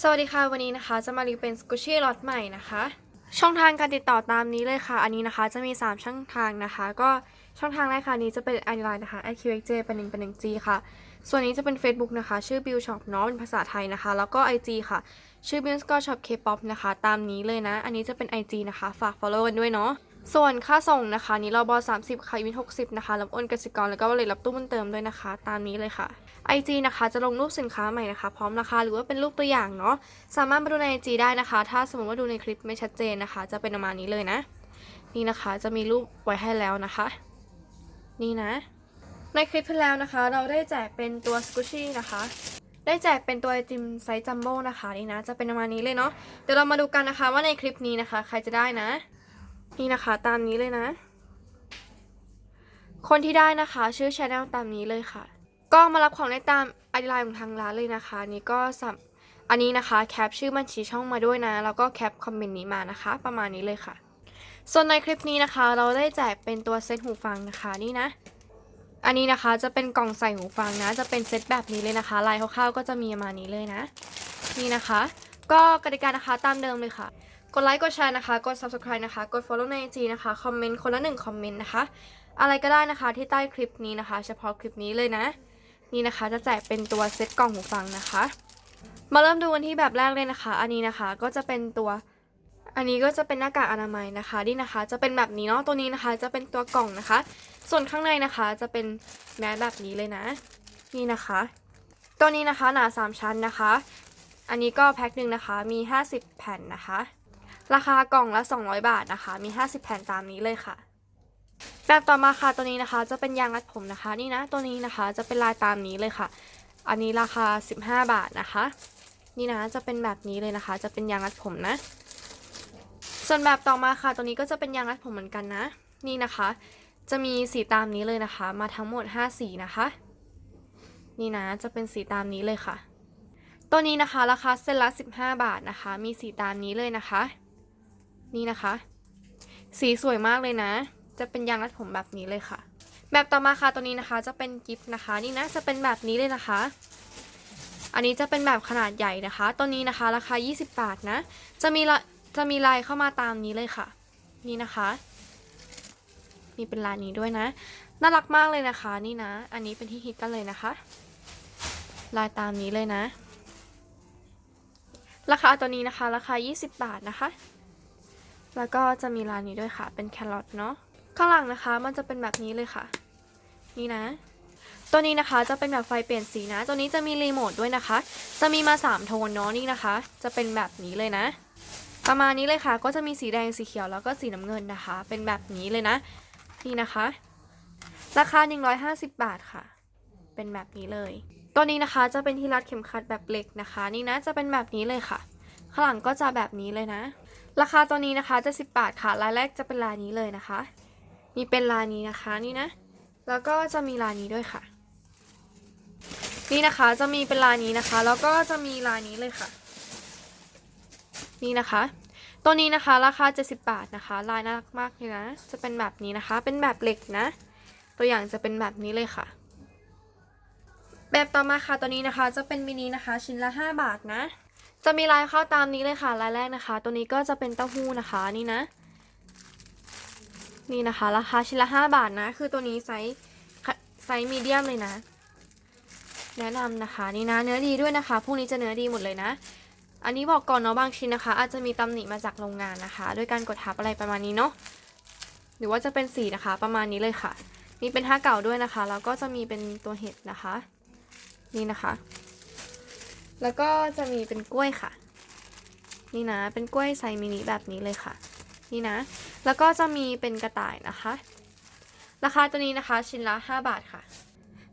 สวัสดีค่ะ วันนี้นะคะจะมารีวิวเป็นสกูชี่ล็อตใหม่นะคะ ช่องทางการติดต่อตามนี้เลยค่ะ อันนี้นะคะจะมี 3 ช่องทางนะคะ ก็ช่องทางแรกค่ะนี้จะเป็น i อ i n e นะคะ iqxj เป็นหนึ่งเป็นหนึ่ง g ค่ะ ส่วนนี้จะเป็น Facebook นะคะ ชื่อ Bill Shop เนาะเป็นภาษาไทยนะคะ แล้วก็ IG ค่ะ ชื่อ Bill Scott Shop K-pop นะคะ ตามนี้เลยนะ อันนี้จะเป็น IG นะคะ ฝาก follow กันด้วยเนาะส่วนค่าส่งนะคะ นี้เราบอ30ค่ะวิน60 นะคะรับโอนกสิกรแล้วก็เลยรับตู้บุญเติมด้วยนะคะ ตามนี้เลยค่ะ IG นะคะจะลงรูปสินค้าใหม่นะคะ พร้อมราคาหรือว่าเป็นรูปตัวอย่างเนาะสามารถมาดูใน IG ได้นะคะ ถ้าสมมติว่าดูในคลิปไม่ชัดเจนนะคะ จะเป็นประมาณนี้เลยนะ นี่นะคะจะมีรูปไว้ให้แล้วนะคะ นี่นะ ในคลิปที่แล้วนะคะ เราได้แจกเป็นตัวสกูชี่นะคะได้แจกเป็นตัวไอติมไซส์จัมโบ้นะคะนี่นะ จะเป็นประมาณนี้เลยเนาะเดี๋ยวเรามาดูกันนะคะว่าในคลิปนี้นะคะ ใครจะได้นะ นี่นะคะตามนี้เลยนะ คนที่ได้นะคะ ชื่อชาแนลตามนี้เลยค่ะ ก็มารับของได้ตามไอดีไลน์ของทางร้านเลยนะคะนี่ก็สัอันนี้นะคะแคปชื่อบัญชีช่องมาด้วยนะ แล้วก็แคปคอมเมนต์นี้มานะคะ ประมาณนี้เลยค่ะ ส่วนในคลิปนี้นะคะ เราได้แจกเป็นตัวเซตหูฟังนะคะนี่นะ อันนี้นะคะจะเป็นกล่องใส่หูฟังนะ จะเป็นเซตแบบนี้เลยนะคะลายคร่าวๆก็จะมีประมาณนี้เลยนะ นี่นะคะ ก็กติกานะคะตามเดิมเลยค่ะกดไลค์กดแชร์นะคะ กด subscribe นะคะ กด follow ใน IG นะคะ คอมเมนต์คนละหนึ่งคอมเมนต์นะคะ อะไรก็ได้นะคะที่ใต้คลิปนี้นะคะ เฉพาะคลิปนี้เลยนะ นี่นะคะจะแจกเป็นตัวเซตกล่องหูฟังนะคะ มาเริ่มดูกันที่แบบแรกเลยนะคะ อันนี้นะคะก็จะเป็นตัว อันนี้ก็จะเป็นหน้ากากอนามัยนะคะนี่นะคะ จะเป็นแบบนี้เนาะตัวนี้นะคะ จะเป็นตัวกล่องนะคะ ส่วนข้างในนะคะจะเป็นแมสแบบนี้เลยนะ นี่นะคะ ตัวนี้นะคะหนา 3 ชั้นนะคะ อันนี้ก็แพ็คหนึ่งนะคะมี 50 แผ่นนะคะ ราคากล่องละ 200 บาทนะคะ มี 50 แผ่นตามนี้เลยค่ะ แบบต่อมาค่ะตัวนี้นะคะ จะเป็นยางรัดผมนะคะ นี่นะตัวนี้นะคะจะเป็นลายตามนี้เลยค่ะ อันนี้ราคา 15 บาทนะคะ นี่นะจะเป็นแบบนี้เลยนะคะ จะเป็นยางรัดผมนะ ส่วนแบบต่อมาค่ะ ตัวนี้ก็จะเป็นยางรัดผมเหมือนกันนะ นี่นะคะ จะมีสีตามนี้เลยนะคะ มาทั้งหมด 5 สีนะคะ นี่นะจะเป็นสีตามนี้เลยค่ะ ตัวนี้นะคะราคาเส้นละ 15 บาทนะคะ มีสีตามนี้เลยนะคะ นี่นะคะ สีสวยมากเลยนะ จะเป็นยางรัดผมแบบนี้เลยค่ะ แบบต่อมาค่ะตัวนี้นะคะจะเป็นกิฟต์นะคะ นี่นะจะเป็นแบบนี้เลยนะคะ อันนี้จะเป็นแบบขนาดใหญ่นะคะ ตัวนี้นะคะราคา 20 บาทนะ จะมีละจะมีลายเข้ามาตามนี้เลยค่ะ นี่นะคะมีเป็นลายนี้ด้วยนะ น่ารักมากเลยนะคะ นี่นะ อันนี้เป็นที่ฮิตกันเลยนะคะ ลายตามนี้เลยนะ ราคาตัวนี้นะคะ ราคา 20 บาทนะคะ แล้วก็จะมีลายนี้ด้วยค่ะ เป็นแครอทเนาะ ข้างหลังนะคะมันจะเป็นแบบนี้เลยค่ะ นี่นะ ตัวนี้นะคะจะเป็นแบบไฟเปลี่ยนสีนะ ตัวนี้จะมีรีโมทด้วยนะคะ จะมีมา 3 โทนเนาะนี่นะคะ จะเป็นแบบนี้เลยนะ ประมาณนี้เลยค่ะ ก็จะมีสีแดงสีเขียวแล้วก็สีน้ำเงินนะคะ เป็นแบบนี้เลยนะ นี่นะคะ ราคา 150 บาทค่ะ เป็นแบบนี้เลย ตัวนี้นะคะจะเป็นที่รัดเข็มขัดแบบเหล็กนะคะ นี่นะจะเป็นแบบนี้เลยค่ะ ข้างหลังก็จะแบบนี้เลยนะ ราคาตัวนี้นะคะจะ10บาทค่ะลายแรกจะเป็นลายนี้เลยนะคะ มีเป็นลายนี้นะคะนี่นะ แล้วก็จะมีลายนี้ด้วยค่ะ นี่นะคะจะมีเป็นลายนี้นะคะ แล้วก็จะมีลายนี้เลยค่ะ นี่นะคะ ตัวนี้นะคะราคา 70 บาทนะคะ ลายน่ารักมากเลยนะ จะเป็นแบบนี้นะคะ เป็นแบบเหล็กนะ ตัวอย่างจะเป็นแบบนี้เลยค่ะ แบบต่อมาค่ะตัวนี้นะคะ จะเป็นมินินะคะ ชิ้นละ 5 บาทนะ จะมีลายเข้าตามนี้เลยค่ะลายแรกนะคะ ตัวนี้ก็จะเป็นเต้าหู้นะคะนี่นะ นี่นะคะ ราคาชิ้นละ 5 บาทนะ คือตัวนี้ไซส์ไซส์มีเดียมเลยนะ แนะนำนะคะ นี่นะ เนื้อดีด้วยนะคะพวกนี้จะเนื้อดีหมดเลยนะ อันนี้บอกก่อนเนาะบางชิ้นนะคะ อาจจะมีตำหนิมาจากโรงงานนะคะ ด้วยการกดทับอะไรประมาณนี้เนาะหรือว่าจะเป็นสีนะคะ ประมาณนี้เลยค่ะ มีเป็นห้าเก่าด้วยนะคะแล้วก็จะมีเป็นตัวเห็ดนะคะ นี่นะคะ แล้วก็จะมีเป็นกล้วยค่ะ นี่นะเป็นกล้วยไซส์มินิแบบนี้เลยค่ะ นี่นะ แล้วก็จะมีเป็นกระต่ายนะคะ ราคาตัวนี้นะคะชิ้นละ 5 บาทค่ะ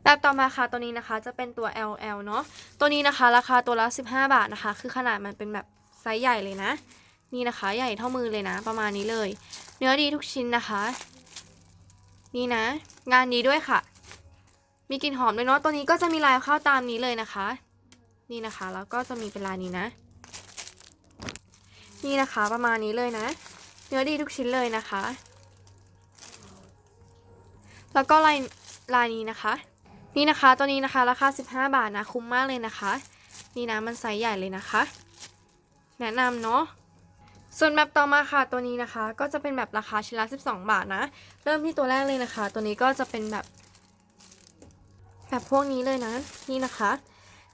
แบบต่อมาค่ะตัวนี้นะคะจะเป็นตัว LL เนาะตัวนี้นะคะ ราคาตัวละ 15 บาทนะคะ คือขนาดมันเป็นแบบไซส์ใหญ่เลยนะ นี่นะคะ ใหญ่เท่ามือเลยนะ ประมาณนี้เลย เนื้อดีทุกชิ้นนะคะ นี่นะ งานดีด้วยค่ะ มีกลิ่นหอมด้วยเนาะตัวนี้ก็จะมีลายเข้าตามนี้เลยนะคะ นี่นะคะแล้วก็จะมีเป็นลายนี้นะ นี่นะคะประมาณนี้เลยนะ เนื้อดีทุกชิ้นเลยนะคะ แล้วก็ลายลายนี้นะคะ นี่นะคะตัวนี้นะคะราคา 15 บาทนะคุ้มมากเลยนะคะ นี่นะมันไซส์ใหญ่เลยนะคะ แนะนำเนาะส่วนแบบต่อมาค่ะตัวนี้นะคะ ก็จะเป็นแบบราคาชิ้นละ 12 บาทนะ เริ่มที่ตัวแรกเลยนะคะ ตัวนี้ก็จะเป็นแบบ แบบพวกนี้เลยนะนี่นะคะ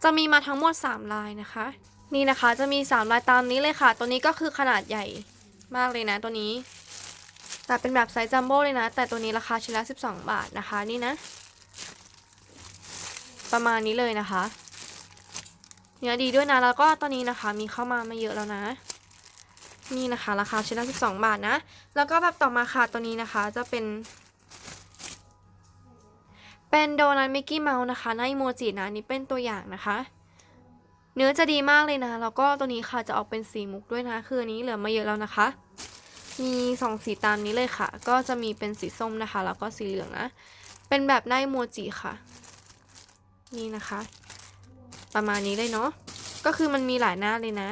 จะมีมาทั้งหมด 3 ลายนะคะ นี่นะคะจะมี 3 ลายตามนี้เลยค่ะ ตัวนี้ก็คือขนาดใหญ่ มากเลยนะตัวนี้ แต่เป็นแบบไซส์จัมโบ้เลยนะ แต่ตัวนี้ราคาชิ้นละ 12 บาทนะคะนี่นะ ประมาณนี้เลยนะคะ เนื้อดีด้วยนะ แล้วก็ตอนนี้นะคะมีเข้ามาไม่เยอะแล้วนะ นี่นะคะ ราคาชิ้นละ 12 บาทนะ แล้วก็แบบต่อมาค่ะตัวนี้นะคะจะเป็นเป็นโดนัทมิกกี้เมาส์นะคะหน้าอีโมจินะนี่เป็นตัวอย่างนะคะ เนื้อจะดีมากเลยนะ แล้วก็ตัวนี้ค่ะจะออกเป็นสีมุกด้วยนะ คืออันนี้เหลือมาเยอะแล้วนะคะ มีสองสีตามนี้เลยค่ะ ก็จะมีเป็นสีส้มนะคะ แล้วก็สีเหลืองนะ เป็นแบบหน้โมจิค่ะ นี่นะคะ ประมาณนี้เลยเนาะ ก็คือมันมีหลายหน้าเลยนะ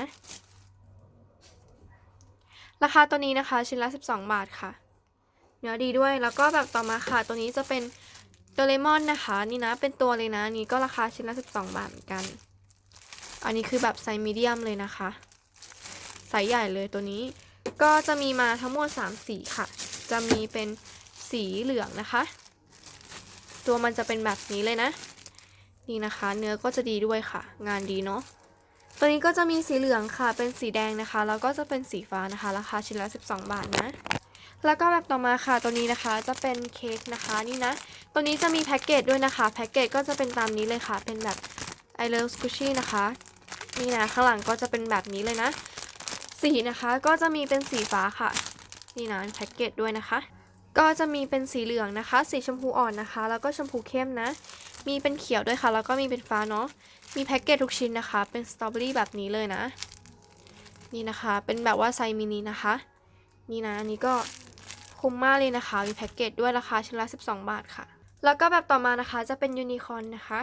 ราคาตัวนี้นะคะชิ้นละ 12 บาทค่ะ เนื้อดีด้วย แล้วก็แบบต่อมาค่ะ ตัวนี้จะเป็นโดเรมอนนะคะ นี่นะ เป็นตัวเลยนะ นี่ก็ราคาชิ้นละ 12 บาทเหมือนกัน อันนี้คือแบบไซส์มีเดียมเลยนะคะไซส์ใหญ่เลยตัวนี้ ก็จะมีมาทั้งหมด 3 สีค่ะ จะมีเป็นสีเหลืองนะคะ ตัวมันจะเป็นแบบนี้เลยนะ นี่นะคะ เนื้อก็จะดีด้วยค่ะ งานดีเนาะตัวนี้ก็จะมีสีเหลืองค่ะ เป็นสีแดงนะคะ แล้วก็จะเป็นสีฟ้านะคะ ราคาชิ้นละ 12 บาทนะ แล้วก็แบบต่อมาค่ะ ตัวนี้นะคะ จะเป็นเค้กนะคะ นี่นะ ตัวนี้จะมีแพ็กเกจด้วยนะคะ แพ็กเกจก็จะเป็นตามนี้เลยค่ะ เป็นแบบ I love squishy นะคะ นี่นะข้างหลังก็จะเป็นแบบนี้เลยนะ สีนะคะก็จะมีเป็นสีฟ้าค่ะ นี่นะแพ็กเกจด้วยนะคะ ก็จะมีเป็นสีเหลืองนะคะ สีชมพูอ่อนนะคะ แล้วก็ชมพูเข้มนะ มีเป็นเขียวด้วยค่ะ แล้วก็มีเป็นฟ้าเนาะ มีแพ็กเกจทุกชิ้นนะคะ เป็นสตรอเบอรี่แบบนี้เลยนะ นี่นะคะ เป็นแบบว่าไซมินินะคะ นี่นะอันนี้ก็คุ้มมากเลยนะคะ มีแพ็กเกจด้วยราคาชิ้นละ 12 บาทค่ะ แล้วก็แบบต่อมานะคะจะเป็นยูนิคอร์นนะคะ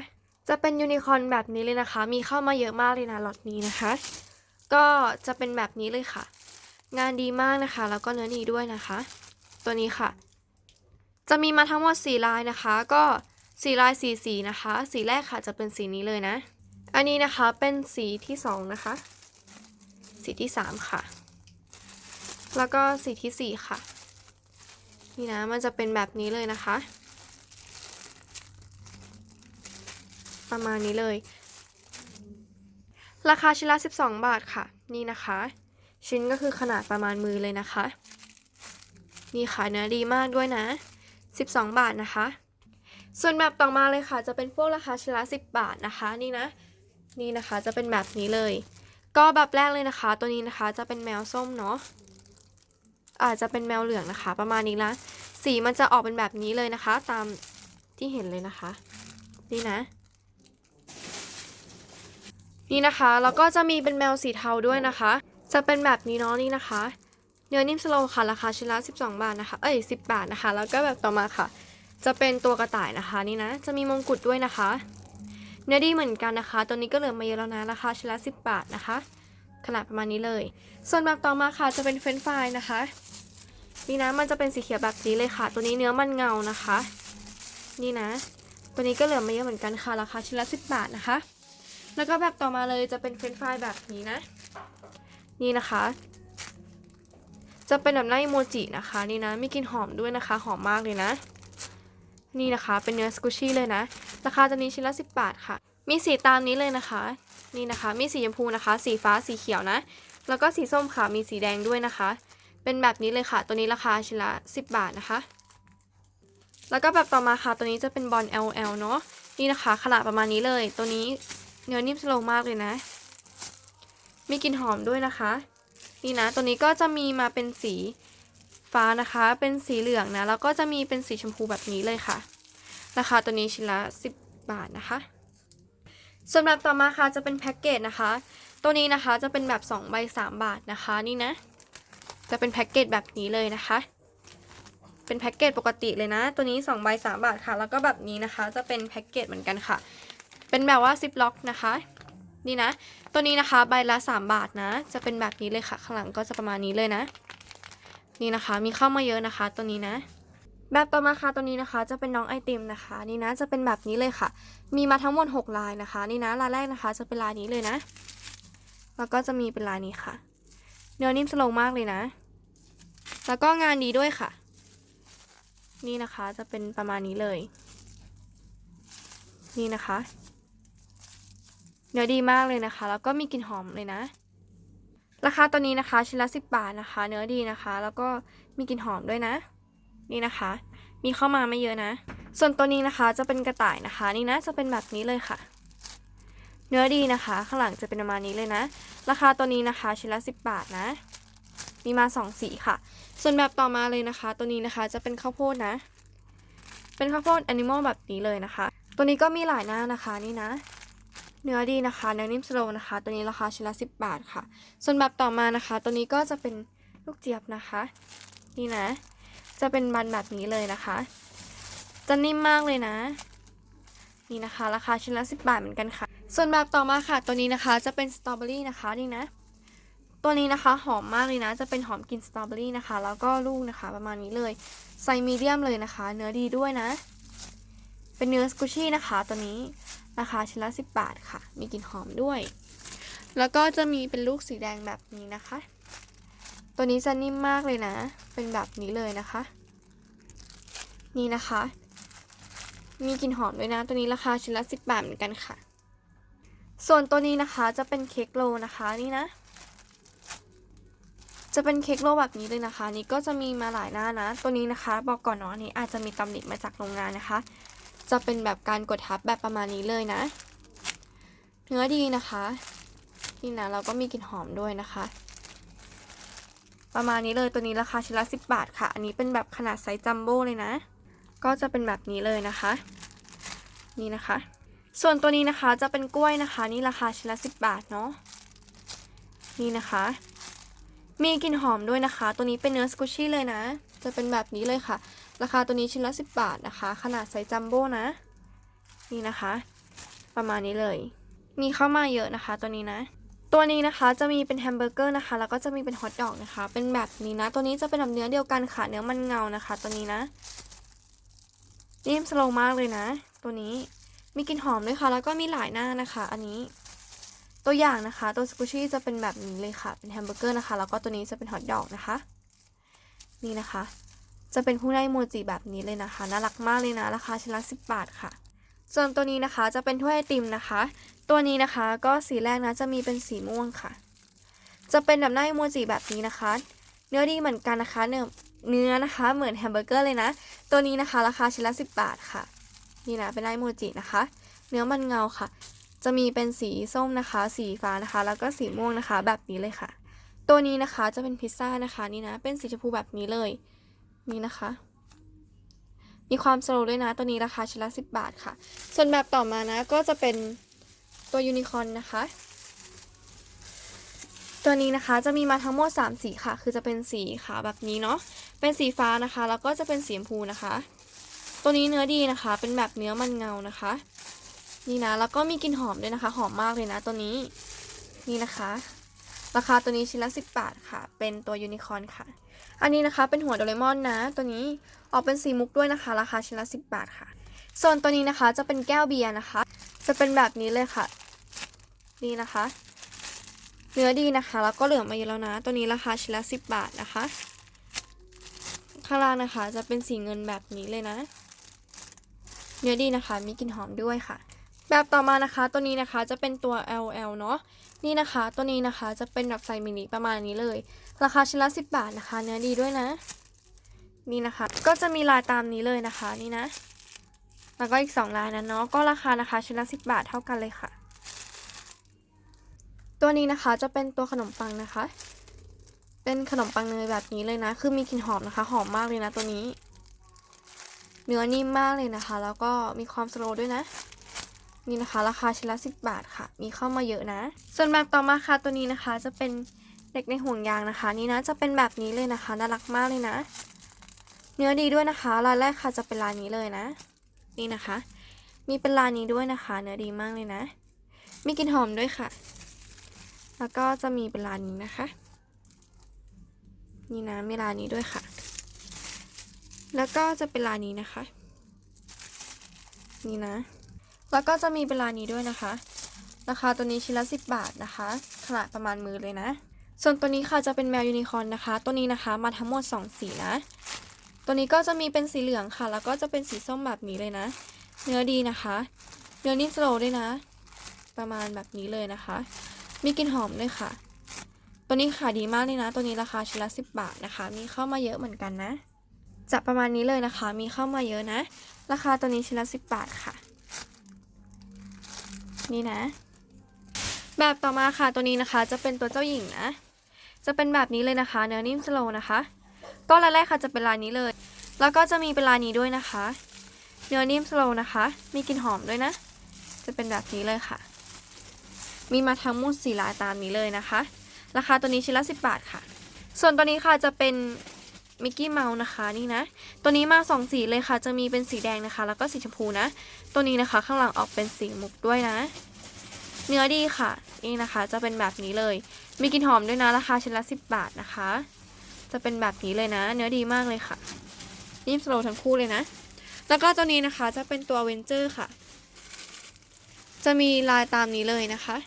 จะเป็นยูนิคอร์นแบบนี้เลยนะคะ มีเข้ามาเยอะมากเลยนะล็อตนี้นะคะ ก็จะเป็นแบบนี้เลยค่ะ งานดีมากนะคะ แล้วก็เนื้อดีด้วยนะคะ ตัวนี้ค่ะ จะมีมาทั้งหมด4ลายนะคะ ก็สีลายสีสีนะคะ สีแรกค่ะจะเป็นสีนี้เลยนะ อันนี้นะคะเป็นสีที่สองนะคะ สีที่สามค่ะ แล้วก็สีที่สี่ค่ะ นี่นะมันจะเป็นแบบนี้เลยนะคะ ประมาณนี้เลย ราคาชิ้นละ 12 บาทค่ะ นี่นะคะ ชิ้นก็คือขนาดประมาณมือเลยนะคะ นี่ค่ะเนื้อดีมากด้วยนะ 12 บาทนะคะ ส่วนแบบต่อมาเลยค่ะ จะเป็นพวกราคาชิ้นละ 10 บาทนะคะนี่นะ นี่นะคะจะเป็นแบบนี้เลย ก็แบบแรกเลยนะคะ ตัวนี้นะคะจะเป็นแมวส้มเนาะอาจจะเป็นแมวเหลืองนะคะ ประมาณนี้ละสีมันจะออกเป็นแบบนี้เลยนะคะ ตามที่เห็นเลยนะคะ นี่นะ นี่นะคะ แล้วก็จะมีเป็นแมวสีเทาด้วยนะคะ จะเป็นแบบนี้เนาะนี่นะคะ เนื้อนิ่มสโลว์ค่ะ ราคาชิ้นละ 12 บาทนะคะ เอ้ย 10 บาทนะคะ แล้วก็แบบต่อมาค่ะ จะเป็นตัวกระต่ายนะคะนี่นะ จะมีมงกุฎด้วยนะคะ เนื้อดีเหมือนกันนะคะ ตัวนี้ก็เหลือมาเยอะแล้วนะ ราคาชิ้นละ 10 บาทนะคะ ขนาดประมาณนี้เลย ส่วนแบบต่อมาค่ะ จะเป็นเฟรนฟรายนะคะ นี่นะ มันจะเป็นสีเขียวแบบนี้เลยค่ะ ตัวนี้เนื้อมันเงานะคะ นี่นะ ตัวนี้ก็เหลือมาเยอะเหมือนกันค่ะ ราคาชิ้นละ 10 บาทนะคะ แล้วก็แบบต่อมาเลยจะเป็นเฟรนฟรายแบบนี้นะ นี่นะคะ จะเป็นแบบหน้าอีโมจินะคะ นี่นะมีกลิ่นหอมด้วยนะคะ หอมมากเลยนะ นี่นะคะเป็นเนื้อสกูชี่เลยนะ ราคาตัวนี้ชิ้นละ 10 บาทค่ะ มีสีตามนี้เลยนะคะ นี่นะคะ มีสีชมพูนะคะ สีฟ้าสีเขียวนะ แล้วก็สีส้มค่ะมีสีแดงด้วยนะคะ เป็นแบบนี้เลยค่ะ ตัวนี้ราคาชิ้นละ 10 บาทนะคะ แล้วก็แบบต่อมาค่ะตัวนี้จะเป็นบอล LL เนาะนี่นะคะ ขนาดประมาณนี้เลย ตัวนี้ เนื้อนิ่มสโลมากเลยนะ มีกลิ่นหอมด้วยนะคะ นี่นะ ตัวนี้ก็จะมีมาเป็นสีฟ้านะคะ เป็นสีเหลืองนะ แล้วก็จะมีเป็นสีชมพูแบบนี้เลยค่ะ ราคาตัวนี้ชิ้นละ 10 บาทนะคะสำหรับต่อมาค่ะจะเป็นแพ็กเกจนะคะ ตัวนี้นะคะจะเป็นแบบ2ใบ3 บาทนะคะ นี่นะ จะเป็นแพ็กเกจแบบนี้เลยนะคะ เป็นแพ็กเกจปกติเลยนะ ตัวนี้2ใบ3 บาทค่ะ แล้วก็แบบนี้นะคะ จะเป็นแพ็กเกจเหมือนกันค่ะ เป็นแบบว่าซิปล็อกนะคะ นี่นะ ตัวนี้นะคะใบละ 3 บาทนะ จะเป็นแบบนี้เลยค่ะ ข้างหลังก็จะประมาณนี้เลยนะ นี่นะคะ มีเข้ามาเยอะนะคะ ตัวนี้นะแบบต่อมาค่ะตัวนี้นะคะ จะเป็นน้องไอติมนะคะ นี่นะจะเป็นแบบนี้เลยค่ะ มีมาทั้งหมด 6 ลายนะคะ นี่นะลายแรกนะคะ จะเป็นลายนี้เลยนะ แล้วก็จะมีเป็นลายนี้ค่ะ เนื้อนิ่มสโลว์มากเลยนะ แล้วก็งานดีด้วยค่ะ นี่นะคะจะเป็นประมาณนี้เลย นี่นะคะ เนื้อดีมากเลยนะคะ แล้วก็มีกลิ่นหอมเลยนะ ราคาตัวนี้นะคะ ชิ้นละ 10 บาทนะคะ เนื้อดีนะคะ แล้วก็มีกลิ่นหอมด้วยนะ นี่นะคะ มีเข้ามาไม่เยอะนะ ส่วนตัวนี้นะคะจะเป็นกระต่ายนะคะ นี่นะจะเป็นแบบนี้เลยค่ะ เนื้อดีนะคะ ข้างหลังจะเป็นประมาณนี้เลยนะ ราคาตัวนี้นะคะ ชิ้นละ 10 บาทนะ มีมา 2 สีค่ะ ส่วนแบบต่อมาเลยนะคะ ตัวนี้นะคะจะเป็นข้าวโพดนะ เป็นข้าวโพดแอนิมอลแบบนี้เลยนะคะ ตัวนี้ก็มีหลายหน้านะคะนี่นะ เนื้อดีนะคะเนื้อนิ่มสโลนะคะ ตัวนี้ราคาชิ้นละ10บาทค่ะ ส่วนแบบต่อมานะคะ ตัวนี้ก็จะเป็นลูกเจี๊ยบนะคะ นี่นะ จะเป็นบันแบบนี้เลยนะคะ จะนิ่มมากเลยนะ นี่นะคะ ราคาชิ้นละ10บาทเหมือนกันค่ะ ส่วนแบบต่อมาค่ะ ตัวนี้นะคะจะเป็นสตรอเบอรี่นะคะนี่นะตัวนี้นะคะหอมมากเลยนะ จะเป็นหอมกลิ่นสตรอเบอรี่นะคะ แล้วก็ลูกนะคะ ประมาณนี้เลยไซมีเดียมเลยนะคะ เนื้อดีด้วยนะ เป็นเนื้อสกูชี่นะคะ ตัวนี้ ราคาชิ้นละ 10 บาทค่ะ มีกลิ่นหอมด้วย แล้วก็จะมีเป็นลูกสีแดงแบบนี้นะคะ ตัวนี้จะนิ่มมากเลยนะ เป็นแบบนี้เลยนะคะ นี่นะคะ มีกลิ่นหอมด้วยนะ ตัวนี้ราคาชิ้นละ10 บาทเหมือนกันค่ะ ส่วนตัวนี้นะคะจะเป็นเค้กโลนะคะนี่นะจะเป็นเค้กโลแบบนี้เลยนะคะ นี่ก็จะมีมาหลายหน้านะ ตัวนี้นะคะ บอกก่อนเนาะนนี้อาจจะมีตำหนิมาจากโรงงานนะคะ จะเป็นแบบการกดทับแบบประมาณนี้เลยนะ เนื้อดีนะคะ นี่นะเราก็มีกลิ่นหอมด้วยนะคะ ประมาณนี้เลยตัวนี้ราคาชิ้นละ10 บาทค่ะ อันนี้เป็นแบบขนาดไซส์จัมโบ้เลยนะ ก็จะเป็นแบบนี้เลยนะคะ นี่นะคะ ส่วนตัวนี้นะคะจะเป็นกล้วยนะคะ นี่ราคาชิ้นละ10 บาทเนาะ นี่นะคะ มีกลิ่นหอมด้วยนะคะ ตัวนี้เป็นเนื้อสกูชี่เลยนะ จะเป็นแบบนี้เลยค่ะ ราคาตัวนี้ชิ้นละ 10 บาทนะคะ ขนาดไซส์จัมโบ้นะ นี่นะคะ ประมาณนี้เลย มีเข้ามาเยอะนะคะตัวนี้นะ ตัวนี้นะคะจะมีเป็นแฮมเบอร์เกอร์นะคะ แล้วก็จะมีเป็นฮอทดอกนะคะ เป็นแบบนี้นะ ตัวนี้จะเป็นแบบเนื้อเดียวกันค่ะ เนื้อมันเงานะคะ ตัวนี้นะนิ่มสโลมากเลยนะ ตัวนี้ มีกลิ่นหอมด้วยค่ะ แล้วก็มีหลายหน้านะคะ อันนี้ ตัวอย่างนะคะ ตัวสกูชี่จะเป็นแบบนี้เลยค่ะ เป็นแฮมเบอร์เกอร์นะคะ แล้วก็ตัวนี้จะเป็นฮอทดอกนะคะ นี่นะคะ จะเป็นผู้ได้โมจิแบบนี้เลยนะคะ น่ารักมากเลยนะ ราคาชิ้นละ10 บาทค่ะ ส่วนตัวนี้นะคะจะเป็นถ้วยไอติมนะคะ ตัวนี้นะคะก็สีแรกนะจะมีเป็นสีม่วงค่ะ จะเป็นแบบหน้าโมจิแบบนี้นะคะ เนื้อดีเหมือนกันนะคะเนื้อเนื้อนะคะเหมือนแฮมเบอร์เกอร์เลยนะ ตัวนี้นะคะราคาชิ้นละ10 บาทค่ะ นี่นะเป็นหน้โมจินะคะ เนื้อมันเงาค่ะ จะมีเป็นสีส้มนะคะ สีฟ้านะคะ แล้วก็สีม่วงนะคะ แบบนี้เลยค่ะ ตัวนี้นะคะจะเป็นพิซซ่านะคะนี่นะ เป็นสีชมพูแบบนี้เลย นี่นะคะ มีความสโลด้วยนะ ตัวนี้ราคาชิ้นละ10 บาทค่ะ ส่วนแบบต่อมานะก็จะเป็นตัวยูนิคอนนะคะ ตัวนี้นะคะจะมีมาทั้งหมด 3 สีค่ะ คือจะเป็นสีขาวแบบนี้เนาะ เป็นสีฟ้านะคะ แล้วก็จะเป็นสีชมพูนะคะ ตัวนี้เนื้อดีนะคะ เป็นแบบเนื้อมันเงานะคะ นี่นะ แล้วก็มีกลิ่นหอมด้วยนะคะ หอมมากเลยนะตัวนี้ นี่นะคะ ราคาตัวนี้ชิ้นละ10 บาทค่ะ เป็นตัวยูนิคอนค่ะ อันนี้นะคะเป็นหัวโดเรมอนนะ ตัวนี้ออกเป็นสีมุกด้วยนะคะ ราคาชิ้นละ 10 บาทค่ะ ส่วนตัวนี้นะคะจะเป็นแก้วเบียร์นะคะ จะเป็นแบบนี้เลยค่ะ นี่นะคะ เนื้อดีนะคะ แล้วก็เหลืองมาเยอะแล้วนะ ตัวนี้ราคาชิ้นละ 10 บาทนะคะ ข้างล่างนะคะจะเป็นสีเงินแบบนี้เลยนะ เนื้อดีนะคะ มีกลิ่นหอมด้วยค่ะ แบบต่อมานะคะตัวนี้นะคะจะเป็นตัว LL เนาะนี่นะคะตัวนี้นะคะจะเป็นแบบไซส์มินิประมาณนี้เลย ราคาชิ้นละ 10 บาทนะคะ เนื้อดีด้วยนะ นี่นะคะ ก็จะมีลายตามนี้เลยนะคะนี่นะ แล้วก็อีก 2 ลายนั้นเนาะก็ราคานะคะชิ้นละ 10 บาทเท่ากันเลยค่ะ ตัวนี้นะคะจะเป็นตัวขนมปังนะคะ เป็นขนมปังเนยแบบนี้เลยนะ คือมีกลิ่นหอมนะคะหอมมากเลยนะตัวนี้ เนื้อนิ่มมากเลยนะคะ แล้วก็มีความสโลด้วยนะ นี่นะคะ ราคาชิ้นละ 10 บาทค่ะ มีเข้ามาเยอะนะ ส่วนแบบต่อมาค่ะตัวนี้นะคะจะเป็นเด็กในห่วงยางนะคะ นี่นะจะเป็นแบบนี้เลยนะคะน่ารักมากเลยนะ เนื้อดีด้วยนะคะลายแรกค่ะจะเป็นลายนี้เลยนะ นี่นะคะ มีเป็นลายนี้ด้วยนะคะ เนื้อดีมากเลยนะ มีกลิ่นหอมด้วยค่ะ แล้วก็จะมีเป็นลายนี้นะคะ นี่นะมีลายนี้ด้วยค่ะ แล้วก็จะเป็นลายนี้นะคะ นี่นะ แล้วก็จะมีเป็นลายนี้ด้วยนะคะ ราคาตัวนี้ชิ้นละ 10 บาทนะคะ ขนาดประมาณมือเลยนะ ส่วนตัวนี้ค่ะจะเป็นแมวยูนิคอร์นนะคะ ตัวนี้นะคะมาทั้งหมด 2 สีนะ ตัวนี้ก็จะมีเป็นสีเหลืองค่ะ แล้วก็จะเป็นสีส้มแบบนี้เลยนะ เนื้อดีนะคะ เนื้อนิ่มสโลด้วยนะ ประมาณแบบนี้เลยนะคะ มีกลิ่นหอมด้วยค่ะ ตัวนี้ขายดีมากเลยนะ ตัวนี้ราคาชิ้นละ 10 บาทนะคะ มีเข้ามาเยอะเหมือนกันนะ จะประมาณนี้เลยนะคะ มีเข้ามาเยอะนะ ราคาตัวนี้ชิ้นละ 10 บาทค่ะ นี่นะ แบบต่อมาค่ะตัวนี้นะคะ จะเป็นตัวเจ้าหญิงนะ จะเป็นแบบนี้เลยนะคะ เนื้อนิ่มสโลนะคะ ก็รายแรกค่ะจะเป็นลายนี้เลย แล้วก็จะมีเป็นลายนี้ด้วยนะคะ เนื้อนิ่มสโลนะคะ มีกลิ่นหอมด้วยนะ จะเป็นแบบนี้เลยค่ะ มีมาทั้งหมดสี่ลายตามนี้เลยนะคะ ราคาตัวนี้ชิ้นละ10บาทค่ะ ส่วนตัวนี้ค่ะจะเป็น มิกกี้เมาส์นะคะนี่นะ ตัวนี้มาสองสีเลยค่ะ จะมีเป็นสีแดงนะคะ แล้วก็สีชมพูนะ ตัวนี้นะคะข้างหลังออกเป็นสีมุกด้วยนะ เนื้อดีค่ะ นี่นะคะ จะเป็นแบบนี้เลย มีกลิ่นหอมด้วยนะ ราคาชิ้นละ 10 บาทนะคะ จะเป็นแบบนี้เลยนะ เนื้อดีมากเลยค่ะนิ่มสโลว์ทั้งคู่เลยนะ แล้วก็ตัวนี้นะคะจะเป็นตัวเวนเจอร์ค่ะ จะมีลายตามนี้เลยนะคะ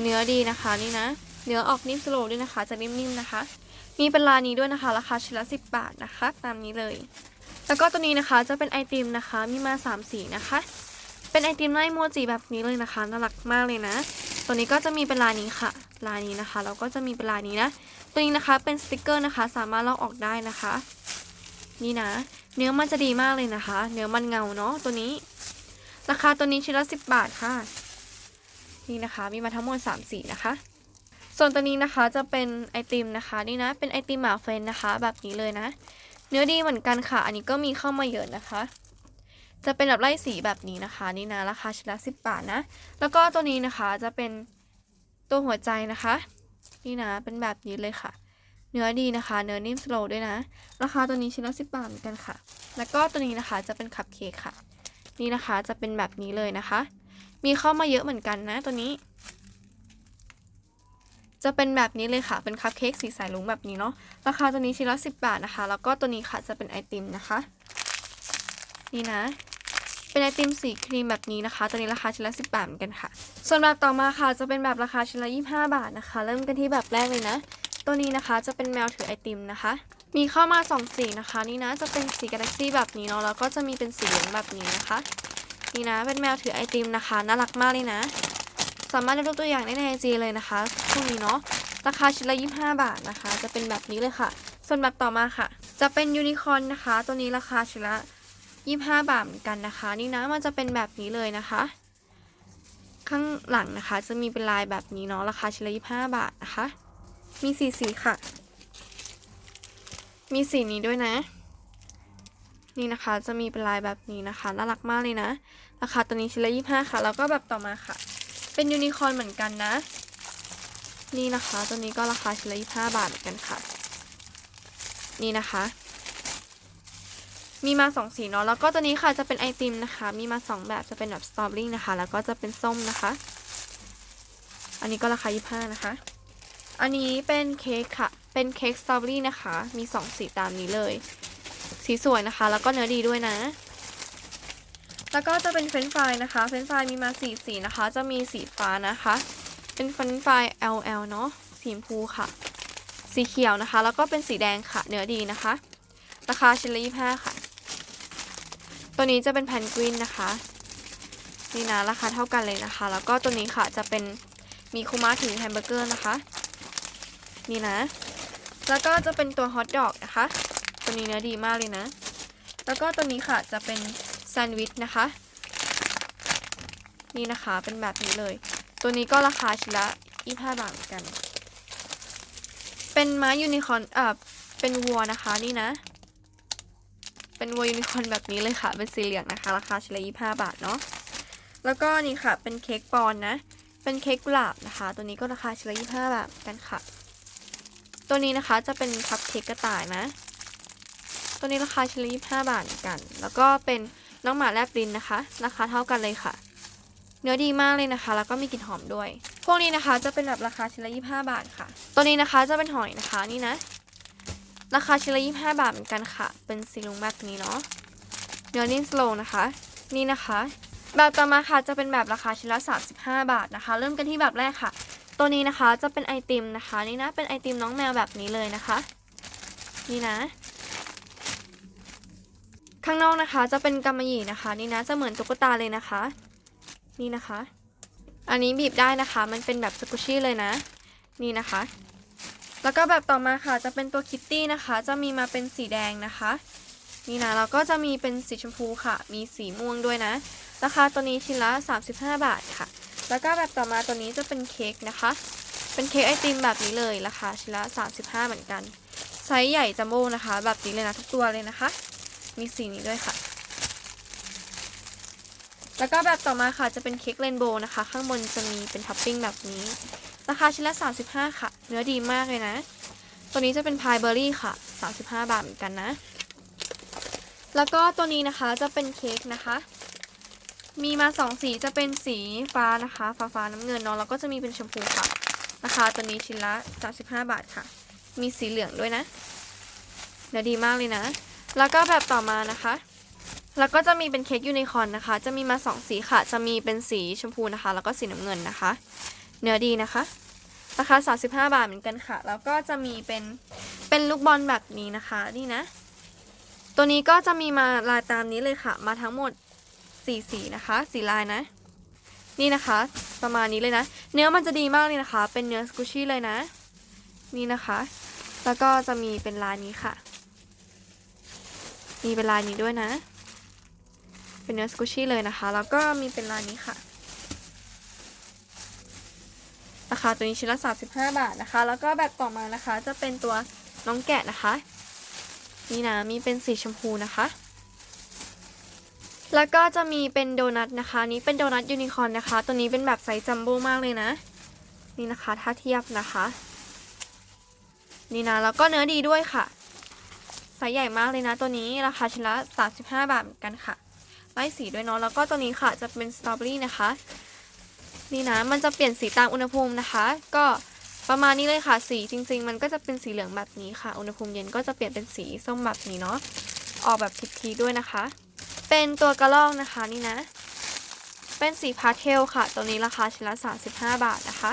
เนื้อดีนะคะนี่นะ เนื้อออกนิ่มสโลด้วยนะคะ จะนิ่มๆนะคะ มีเป็นลานี้ด้วยนะคะ ราคาชิ้นละ10 บาทนะคะ ตามนี้เลย แล้วก็ตัวนี้นะคะจะเป็นไอติมนะคะ มีมา 3 สีนะคะ เป็นไอติมไล่โมจิแบบนี้เลยนะคะ น่ารักมากเลยนะ ตัวนี้ก็จะมีเป็นลานี้ค่ะ ลานี้นะคะ แล้วก็จะมีเป็นลานี้นะ ตัวนี้นะคะเป็นสติกเกอร์นะคะ สามารถลอกออกได้นะคะ นี่นะ เนื้อมันจะดีมากเลยนะคะ เนื้อมันเงาเนาะ ตัวนี้ ราคาตัวนี้ชิ้นละ10 บาทค่ะ นี่นะคะ มีมาทั้งหมด3สีนะคะ ส่วนตัวนี้นะคะจะเป็นไอติมนะคะนี่นะเป็นไอติมหมาเฟรนนะคะ แบบนี้เลยนะ เนื้อดีเหมือนกันค่ะ อันนี้ก็มีเข้ามาเยอะนะคะ จะเป็นแบบไล่สีแบบนี้นะคะ นี่นะราคาชิ้นละ10บาทนะ แล้วก็ตัวนี้นะคะจะเป็นตัวหัวใจนะคะ นี่นะเป็นแบบนี้เลยค่ะ เนื้อดีนะคะ เนื้อนิ่มสโลด้วยนะ ราคาตัวนี้ชิ้นละ10บาทเหมือนกันค่ะ แล้วก็ตัวนี้นะคะจะเป็นคัพเค้กค่ะ นี่นะคะจะเป็นแบบนี้เลยนะคะ มีเข้ามาเยอะเหมือนกันนะตัวนี้ จะเป็นแบบนี้เลยค่ะ เป็นคัพเค้กสีสายลุงแบบนี้เนาะ ราคาตัวนี้ชิ้นละ10บาทนะคะ แล้วก็ตัวนี้ค่ะจะเป็นไอติมนะคะ นี่นะ เป็นไอติมสีครีมแบบนี้นะคะ ตัวนี้ราคาชิ้นละ10บาทเหมือนกันค่ะ ส่วนแบบต่อมาค่ะจะเป็นแบบราคาชิ้นละ25บาทนะคะ เริ่มกันที่แบบแรกเลยนะ ตัวนี้นะคะจะเป็นแมวถือไอติมนะคะ มีเข้ามา2สีนะคะ นี่นะจะเป็นสีกาแล็กซี่แบบนี้เนาะ แล้วก็จะมีเป็นสีเหลืองแบบนี้นะคะ นี่นะ เป็นแมวถือไอติมนะคะ น่ารักมากเลยนะ สามารถได้ดูตัวอย่างได้ในไอจีเลยนะคะช่วงนี้เนาะราคาชิ้นละ25 บาทนะคะ จะเป็นแบบนี้เลยค่ะ ส่วนแบบต่อมาค่ะ จะเป็นยูนิคอร์นนะคะ ตัวนี้ราคาชิ้นละ25 บาทเหมือนกันนะคะ นี่นะมันจะเป็นแบบนี้เลยนะคะ ข้างหลังนะคะ จะมีเป็นลายแบบนี้เนาะราคาชิ้นละ25 บาทนะคะ มีสีสีค่ะ มีสีนี้ด้วยนะ นี่นะคะจะมีเป็นลายแบบนี้นะคะน่ารักมากเลยนะราคาตัวนี้ชิ้นละ25 ค่ะ แล้วก็แบบต่อมาค่ะ เป็นยูนิคอร์นเหมือนกันนะ นี่นะคะ ตัวนี้ก็ราคาชิ้นละ25 บาทเหมือนกันค่ะ นี่นะคะ มีมาสองสีเนาะ แล้วก็ตัวนี้ค่ะจะเป็นไอติมนะคะ มีมาสองแบบจะเป็นแบบสตรอเบอรี่นะคะ แล้วก็จะเป็นส้มนะคะ อันนี้ก็ราคา25นะคะ อันนี้เป็นเค้กค่ะ เป็นเค้กสตรอเบอรี่นะคะ มีสองสีตามนี้เลย สีสวยนะคะ แล้วก็เนื้อดีด้วยนะ แล้วก็จะเป็นเฟรนฟรายนะคะ เฟรนฟรายมีมาสีสีนะคะ จะมีสีฟ้านะคะ เป็นเฟรนฟราย LL เนาะสีชมพูค่ะ สีเขียวนะคะ แล้วก็เป็นสีแดงค่ะ เนื้อดีนะคะ ราคาชิ้นละ25ค่ะ ตัวนี้จะเป็นแพนกวินนะคะ นี่นะราคาเท่ากันเลยนะคะ แล้วก็ตัวนี้ค่ะจะเป็นมีคูมาถือแฮมเบอร์เกอร์นะคะ นี่นะ แล้วก็จะเป็นตัวฮอทดอกนะคะ ตัวนี้เนื้อดีมากเลยนะ แล้วก็ตัวนี้ค่ะจะเป็น แซนด์วิชนะคะ นี่นะคะเป็นแบบนี้เลย ตัวนี้ก็ราคาชิ้นละ25บาทเหมือนกัน เป็นม้ายูนิคอร์นเอ่อเป็นวัวนะคะนี่นะ เป็นวัวยูนิคอร์นแบบนี้เลยค่ะ เป็นสีเหลืองนะคะ ราคาชิ้นละ25บาทเนาะแล้วก็นี่ค่ะเป็นเค้กปอนนะ เป็นเค้กกุหลาบนะคะ ตัวนี้ก็ราคาชิ้นละ25บาทกันค่ะ ตัวนี้นะคะจะเป็นคัพเค้กกระต่ายนะ ตัวนี้ราคาชิ้นละ25บาทเหมือนกัน แล้วก็เป็น น้องหมาแลบลิ้นนะคะ ราคาเท่ากันเลยค่ะ เนื้อดีมากเลยนะคะ แล้วก็มีกลิ่นหอมด้วย พวกนี้นะคะจะเป็นแบบราคาชิ้นละ25 บาทค่ะ ตัวนี้นะคะจะเป็นหอยนะคะนี่นะ ราคาชิ้นละ25 บาทเหมือนกันค่ะ เป็นสีลุงแบบนี้เนาะ เนื้อนิ่มสโลว์นะคะ นี่นะคะ แบบต่อมาค่ะจะเป็นแบบราคาชิ้นละ35 บาทนะคะ เริ่มกันที่แบบแรกค่ะ ตัวนี้นะคะจะเป็นไอติมนะคะ นี่นะ เป็นไอติมน้องแมวแบบนี้เลยนะคะ นี่นะ ข้างนอกนะคะจะเป็นกำมะหยี่นะคะ นี่นะจะเหมือนตุ๊กตาเลยนะคะ นี่นะคะ อันนี้บีบได้นะคะ มันเป็นแบบสกุชชี่เลยนะ นี่นะคะ แล้วก็แบบต่อมาค่ะจะเป็นตัวคิตตี้นะคะ จะมีมาเป็นสีแดงนะคะ นี่นะแล้วก็จะมีเป็นสีชมพูค่ะ มีสีม่วงด้วยนะ ราคาตัวนี้ชิ้นละ 35 บาทค่ะ แล้วก็แบบต่อมาตัวนี้จะเป็นเค้กนะคะ เป็นเค้กไอติมแบบนี้เลยราคาชิ้นละ 35 เหมือนกันไซส์ใหญ่จัมโบ้นะคะ แบบนี้เลยนะทุกตัวเลยนะคะ มีสีนี้ด้วยค่ะ แล้วก็แบบต่อมาค่ะจะเป็นเค้กเรนโบว์นะคะ ข้างบนจะมีเป็นท็อปปิ้งแบบนี้ ราคาชิ้นละ 35 ค่ะ เนื้อดีมากเลยนะ ตัวนี้จะเป็นพายเบอร์รี่ค่ะ 35 บาทเหมือนกันนะ แล้วก็ตัวนี้นะคะจะเป็นเค้กนะคะ มีมา 2 สีจะเป็นสีฟ้านะคะ ฟ้าฟ้าน้ำเงินเนาะแล้วก็จะมีเป็นชมพูค่ะราคาตัวนี้ชิ้นละ 35 บาทค่ะ มีสีเหลืองด้วยนะเนื้อดีมากเลยนะ แล้วก็แบบต่อมานะคะ แล้วก็จะมีเป็นเค้กยูนิคอร์นนะคะ จะมีมา 2 สีค่ะ จะมีเป็นสีชมพูนะคะ แล้วก็สีน้ำเงินนะคะ เนื้อดีนะคะ ราคา 35 บาทเหมือนกันค่ะ แล้วก็จะมีเป็น เป็นลูกบอลแบบนี้นะคะ นี่นะ ตัวนี้ก็จะมีมาลายตามนี้เลยค่ะ มาทั้งหมด4สีนะคะ สีลายนะ นี่นะคะ ประมาณนี้เลยนะ เนื้อมันจะดีมากเลยนะคะ เป็นเนื้อสกูชี่เลยนะ นี่นะคะ แล้วก็จะมีเป็นลายนี้ค่ะ มีเป็นลายนี้ด้วยนะ เป็นเนื้อสกูชี่เลยนะคะ แล้วก็มีเป็นลายนี้ค่ะ ราคาตัวนี้ชิ้นละ35 บาทนะคะ แล้วก็แบบต่อมานะคะ จะเป็นตัวน้องแกะนะคะ นี่นะ มีเป็นสีชมพูนะคะ แล้วก็จะมีเป็นโดนัทนะคะนนี้เป็นโดนัทยูนิคอร์นนะคะ ตัวนี้เป็นแบบไซส์จัมโบ้มากเลยนะ นี่นะคะ ถ้าเทียบนะคะ นี่นะ แล้วก็เนื้อดีด้วยค่ะ ไซส์ใหญ่มากเลยนะตัวนี้ราคาชิ้นละ 35 บาทเหมือนกันค่ะไล่สีด้วยเนาะแล้วก็ตัวนี้ค่ะจะเป็นสตรอเบอรี่นะคะนี่นะมันจะเปลี่ยนสีตามอุณหภูมินะคะ ก็ประมาณนี้เลยค่ะ สีจริง ๆ มันก็จะเป็นสีเหลืองแบบนี้ค่ะ อุณหภูมิเย็นก็จะเปลี่ยนเป็นสีส้มแบบนี้เนาะออกแบบทิพๆด้วยนะคะ เป็นตัวกระรอกนะคะนี่นะ เป็นสีพาเทลค่ะ ตัวนี้ราคาชิ้นละ 35 บาทนะคะ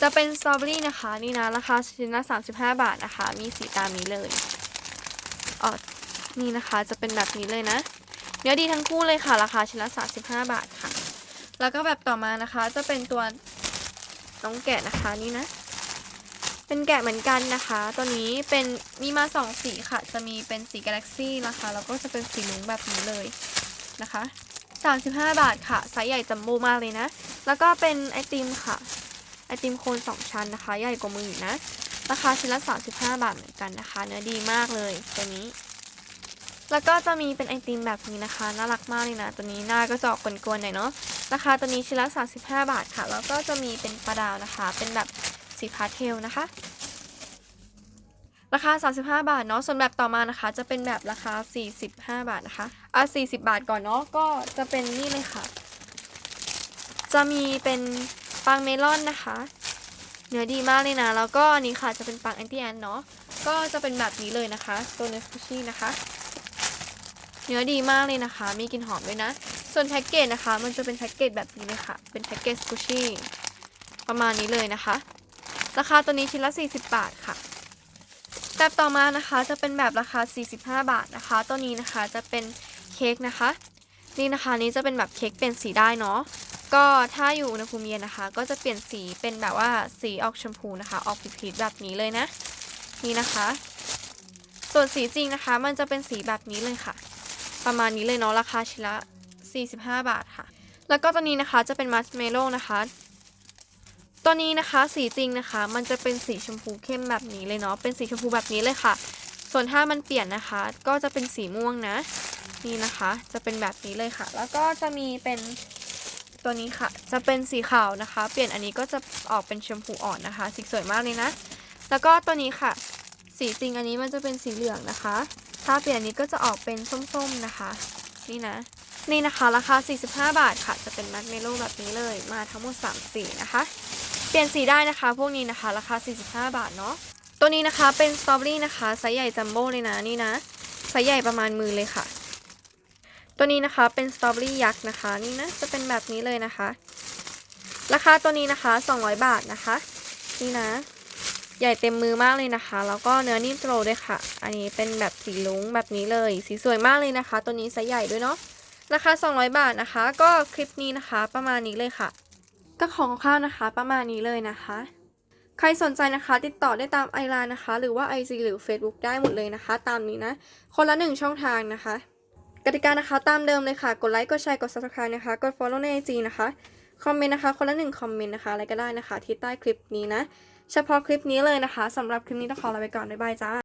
จะเป็นสตรอเบอรี่นะคะนี่นะราคาชิ้นละ 35 บาทนะคะ มีสีตามนี้เลย นี่นะคะจะเป็นแบบนี้เลยนะ เนื้อดีทั้งคู่เลยค่ะ ราคาชิ้นละ35 บาทค่ะ แล้วก็แบบต่อมานะคะจะเป็นตัวน้องแกะนะคะนี่นะ เป็นแกะเหมือนกันนะคะ ตัวนี้เป็นมีมาสองสีค่ะ จะมีเป็นสีกาแล็กซี่นะคะ แล้วก็จะเป็นสีลุงแบบนี้เลยนะคะ35 บาทค่ะไซส์ใหญ่จัมโบ้มากเลยนะ แล้วก็เป็นไอติมค่ะ ไอติมโคนสองชั้นนะคะ ใหญ่กว่ามืออีกนะ ราคาชิ้นละ 35 บาทเหมือนกันนะคะ เนื้อดีมากเลยตัวนี้ แล้วก็จะมีเป็นไอติมแบบนี้นะคะ น่ารักมากเลยนะ ตัวนี้หน้าก็จะออกกวนๆหน่อยเนาะ ราคาตัวนี้ชิ้นละ 35 บาทค่ะ แล้วก็จะมีเป็นปลาดาวนะคะ เป็นแบบสีพาสเทลนะคะ ราคา 35 บาทเนาะ ส่วนแบบต่อมานะคะ จะเป็นแบบราคา 45 บาทนะคะ อะ 40 บาทก่อนเนาะ ก็จะเป็นนี่เลยค่ะ จะมีเป็นปังเมลอนนะคะ เนื้อดีมากเลยนะ แล้วก็อันนี้ค่ะจะเป็นปังแอนตี้แอนเนาะ ก็จะเป็นแบบนี้เลยนะคะ ตัวเนื้อสกูชี่นะคะ เนื้อดีมากเลยนะคะ มีกลิ่นหอมด้วยนะ ส่วนแพ็กเกจนะคะ มันจะเป็นแพ็กเกจแบบนี้เลยค่ะ เป็นแพ็กเกจสกูชี่ประมาณนี้เลยนะคะ ราคาตัวนี้ชิ้นละ 40 บาทค่ะ แบบต่อมานะคะจะเป็นแบบราคา 45 บาทนะคะ ตัวนี้นะคะจะเป็นเค้กนะคะ นี่นะคะนี้จะเป็นแบบเค้กเปลี่ยนสีได้เนาะ ก็ถ้าอยู่อุณหภูมิเย็นนะคะ ก็จะเปลี่ยนสีเป็นแบบว่าสีออกชมพูนะคะ ออกพีชๆแบบนี้เลยนะ นี่นะคะ ส่วนสีจริงนะคะ มันจะเป็นสีแบบนี้เลยค่ะ ประมาณนี้เลยเนาะราคาชิ้นละ 45 บาทค่ะ แล้วก็ตัวนี้นะคะจะเป็นมัสเมโลนะคะตัวนี้นะคะสีจริงนะคะ มันจะเป็นสีชมพูเข้มแบบนี้เลยเนาะเป็นสีชมพูแบบนี้เลยค่ะ ส่วนถ้ามันเปลี่ยนนะคะ ก็จะเป็นสีม่วงนะ นี่นะคะจะเป็นแบบนี้เลยค่ะ แล้วก็จะมีเป็นตัวนี้ค่ะ จะเป็นสีขาวนะคะ เปลี่ยนอันนี้ก็จะออกเป็นชมพูอ่อนนะคะสีสวยมากเลยนะ แล้วก็ตัวนี้ค่ะ สีจริงอันนี้มันจะเป็นสีเหลืองนะคะาเปลี่ยนนี้ก็จะออกเป็นส้มๆนะคะ นี่นะ นี่นะคะ ราคา 45 บาทค่ะ จะเป็นมัดเมโลแบบนี้เลย มาทั้งหมด 3 สีนะคะ เปลี่ยนสีได้นะคะ พวกนี้นะคะ ราคา 45 บาทเนาะ ตัวนี้นะคะเป็นสตรอเบอรี่นะคะไซส์ใหญ่จัมโบ้เลยนะ นี่นะ ไซส์ใหญ่ประมาณมือเลยค่ะ ตัวนี้นะคะเป็นสตรอเบอรี่ยักษ์นะคะ นี่นะ จะเป็นแบบนี้เลยนะคะ ราคาตัวนี้นะคะ 200 บาทนะคะ นี่นะ ใหญ่เต็มมือมากเลยนะคะ แล้วก็เนื้อนิ่มโตรด้วยค่ะ อันนี้เป็นแบบสีลุงแบบนี้เลย สีสวยมากเลยนะคะ ตัวนี้ไซส์ใหญ่ด้วยเนาะราคา 200 บาทนะคะ ก็คลิปนี้นะคะ ประมาณนี้เลยค่ะ ก็ของข้าวนะคะประมาณนี้เลยนะคะ ใครสนใจนะคะ ติดต่อได้ตามไอไลน์นะคะ หรือว่า IG หรือ Facebook ได้หมดเลยนะคะ ตามนี้นะ คนละหนึ่งช่องทางนะคะกติกานะคะตามเดิมเลยค่ะ กดไลค์กดแชร์กด subscribe นะคะ กด follow ใน IG นะคะ คอมเมนต์นะคะ คนละหนึ่งคอมเมนต์นะคะ อะไรก็ได้นะคะ ที่ใต้คลิปนี้นะ เฉพาะคลิปนี้เลยนะคะสำหรับคลิปนี้ต้องขอลาไปก่อนบ๊ายบายจ้า